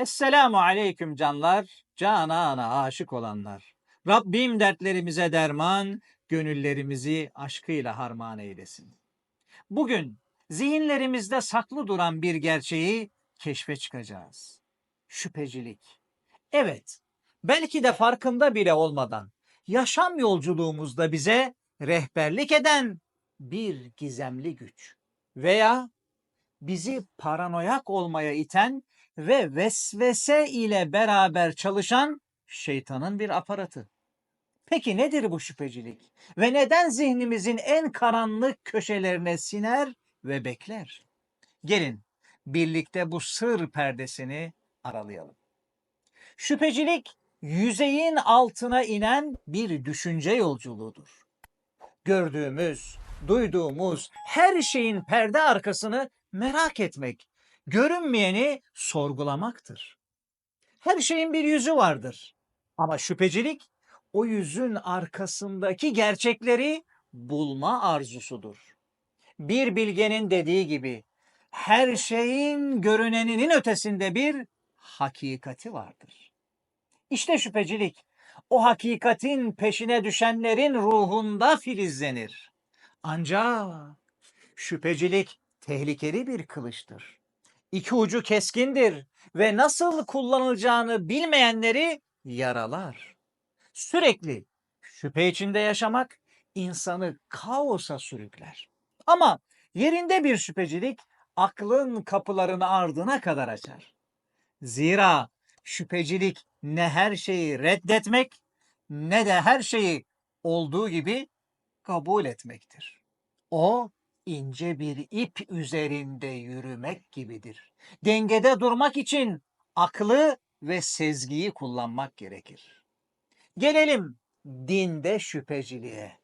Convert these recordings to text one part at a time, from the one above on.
Esselamu aleyküm canlar, canana aşık olanlar. Rabbim dertlerimize derman, gönüllerimizi aşkıyla harman eylesin. Bugün zihinlerimizde saklı duran bir gerçeği keşfe çıkacağız. Şüphecilik. Evet, belki de farkında bile olmadan yaşam yolculuğumuzda bize rehberlik eden bir gizemli güç veya bizi paranoyak olmaya iten ve vesvese ile beraber çalışan şeytanın bir aparatı. Peki nedir bu şüphecilik ve neden zihnimizin en karanlık köşelerine siner ve bekler? Gelin birlikte bu sır perdesini aralayalım. Şüphecilik yüzeyin altına inen bir düşünce yolculuğudur. Gördüğümüz, duyduğumuz her şeyin perde arkasını merak etmek, görünmeyeni sorgulamaktır. Her şeyin bir yüzü vardır. Ama şüphecilik o yüzün arkasındaki gerçekleri bulma arzusudur. Bir bilgenin dediği gibi her şeyin görüneninin ötesinde bir hakikati vardır. İşte şüphecilik o hakikatin peşine düşenlerin ruhunda filizlenir. Ancak şüphecilik tehlikeli bir kılıçtır. İki ucu keskindir ve nasıl kullanılacağını bilmeyenleri yaralar. Sürekli şüphe içinde yaşamak insanı kaosa sürükler. Ama yerinde bir şüphecilik aklın kapılarını ardına kadar açar. Zira şüphecilik ne her şeyi reddetmek ne de her şeyi olduğu gibi kabul etmektir. O ince bir ip üzerinde yürümek gibidir. Dengede durmak için aklı ve sezgiyi kullanmak gerekir. Gelelim dinde şüpheciliğe.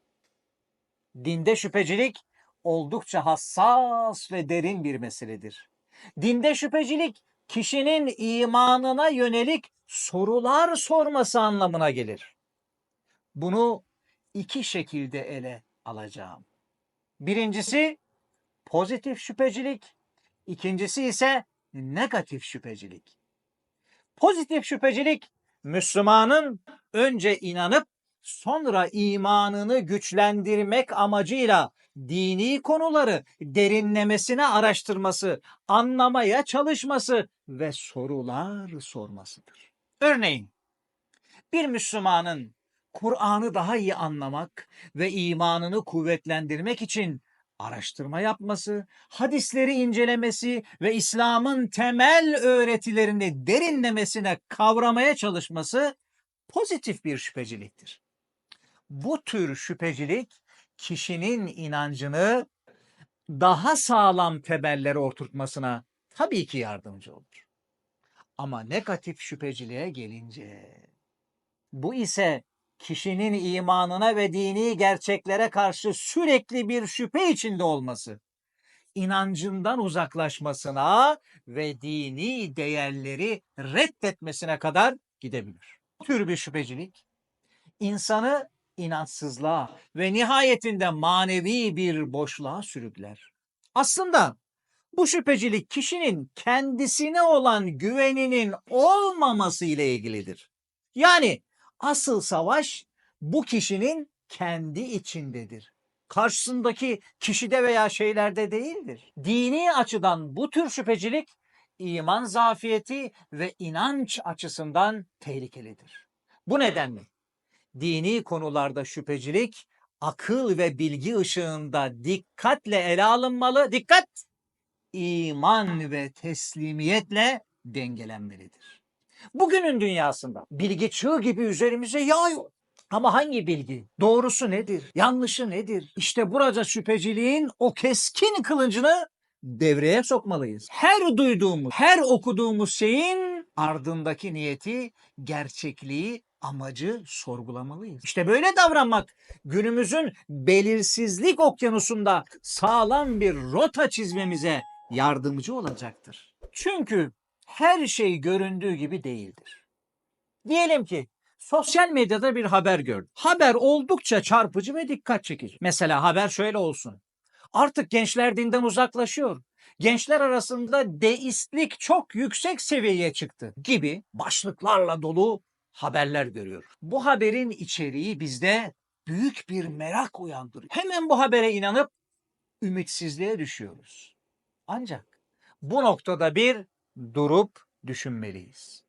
Dinde şüphecilik oldukça hassas ve derin bir meseledir. Dinde şüphecilik kişinin imanına yönelik sorular sorması anlamına gelir. Bunu iki şekilde ele alacağım. Birincisi pozitif şüphecilik, ikincisi ise negatif şüphecilik. Pozitif şüphecilik Müslümanın önce inanıp sonra imanını güçlendirmek amacıyla dini konuları derinlemesine araştırması, anlamaya çalışması ve sorular sormasıdır. Örneğin bir Müslümanın Kur'an'ı daha iyi anlamak ve imanını kuvvetlendirmek için araştırma yapması, hadisleri incelemesi ve İslam'ın temel öğretilerini derinlemesine kavramaya çalışması pozitif bir şüpheciliktir. Bu tür şüphecilik kişinin inancını daha sağlam temellere oturtmasına tabii ki yardımcı olur. Ama negatif şüpheciliğe gelince bu ise kişinin imanına ve dini gerçeklere karşı sürekli bir şüphe içinde olması, inancından uzaklaşmasına ve dini değerleri reddetmesine kadar gidebilir. Bu tür bir şüphecilik insanı inançsızlığa ve nihayetinde manevi bir boşluğa sürükler. Aslında bu şüphecilik kişinin kendisine olan güveninin olmaması ile ilgilidir. Yani asıl savaş bu kişinin kendi içindedir. Karşısındaki kişide veya şeylerde değildir. Dini açıdan bu tür şüphecilik iman zafiyeti ve inanç açısından tehlikelidir. Bu nedenle dini konularda şüphecilik akıl ve bilgi ışığında dikkatle ele alınmalı. Dikkat! iman ve teslimiyetle dengelenmelidir. Bugünün dünyasında bilgi çığ gibi üzerimize yağıyor. Ama hangi bilgi? Doğrusu nedir? Yanlışı nedir? İşte burada şüpheciliğin o keskin kılıncını devreye sokmalıyız. Her duyduğumuz, her okuduğumuz şeyin ardındaki niyeti, gerçekliği, amacı sorgulamalıyız. İşte böyle davranmak günümüzün belirsizlik okyanusunda sağlam bir rota çizmemize yardımcı olacaktır. Çünkü her şey göründüğü gibi değildir. Diyelim ki sosyal medyada bir haber gördüm. Haber oldukça çarpıcı ve dikkat çekici. Mesela haber şöyle olsun. Artık gençler dinden uzaklaşıyor. Gençler arasında deistlik çok yüksek seviyeye çıktı gibi başlıklarla dolu haberler görüyoruz. Bu haberin içeriği bizde büyük bir merak uyandırıyor. Hemen bu habere inanıp ümitsizliğe düşüyoruz. Ancak bu noktada bir durup düşünmeliyiz.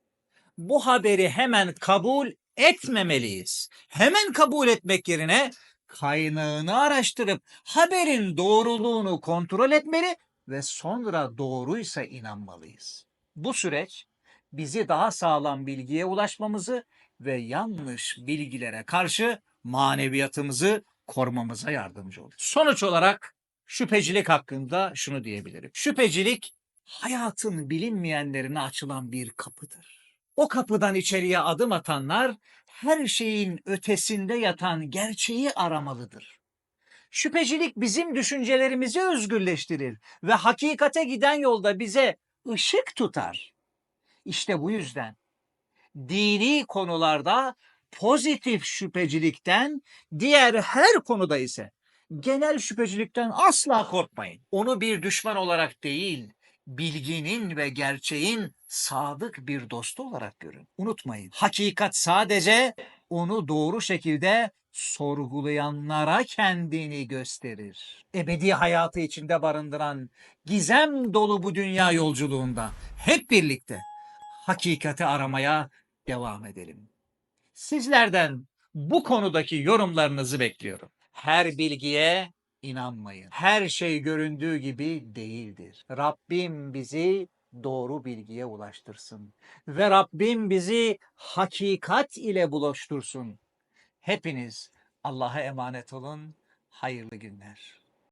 Bu haberi hemen kabul etmemeliyiz. Hemen kabul etmek yerine kaynağını araştırıp haberin doğruluğunu kontrol etmeli ve sonra doğruysa inanmalıyız. Bu süreç bizi daha sağlam bilgiye ulaşmamızı ve yanlış bilgilere karşı maneviyatımızı korumamıza yardımcı olur. Sonuç olarak şüphecilik hakkında şunu diyebilirim. Şüphecilik hayatın bilinmeyenlerine açılan bir kapıdır. O kapıdan içeriye adım atanlar her şeyin ötesinde yatan gerçeği aramalıdır. Şüphecilik bizim düşüncelerimizi özgürleştirir ve hakikate giden yolda bize ışık tutar. İşte bu yüzden dini konularda pozitif şüphecilikten, diğer her konuda ise genel şüphecilikten asla korkmayın. Onu bir düşman olarak değil, bilginin ve gerçeğin sadık bir dostu olarak görün. Unutmayın, hakikat sadece onu doğru şekilde sorgulayanlara kendini gösterir. Ebedi hayatı içinde barındıran gizem dolu bu dünya yolculuğunda hep birlikte hakikati aramaya devam edelim. Sizlerden bu konudaki yorumlarınızı bekliyorum. Her bilgiye inanmayın. Her şey göründüğü gibi değildir. Rabbim bizi doğru bilgiye ulaştırsın ve Rabbim bizi hakikat ile buluştursun. Hepiniz Allah'a emanet olun. Hayırlı günler.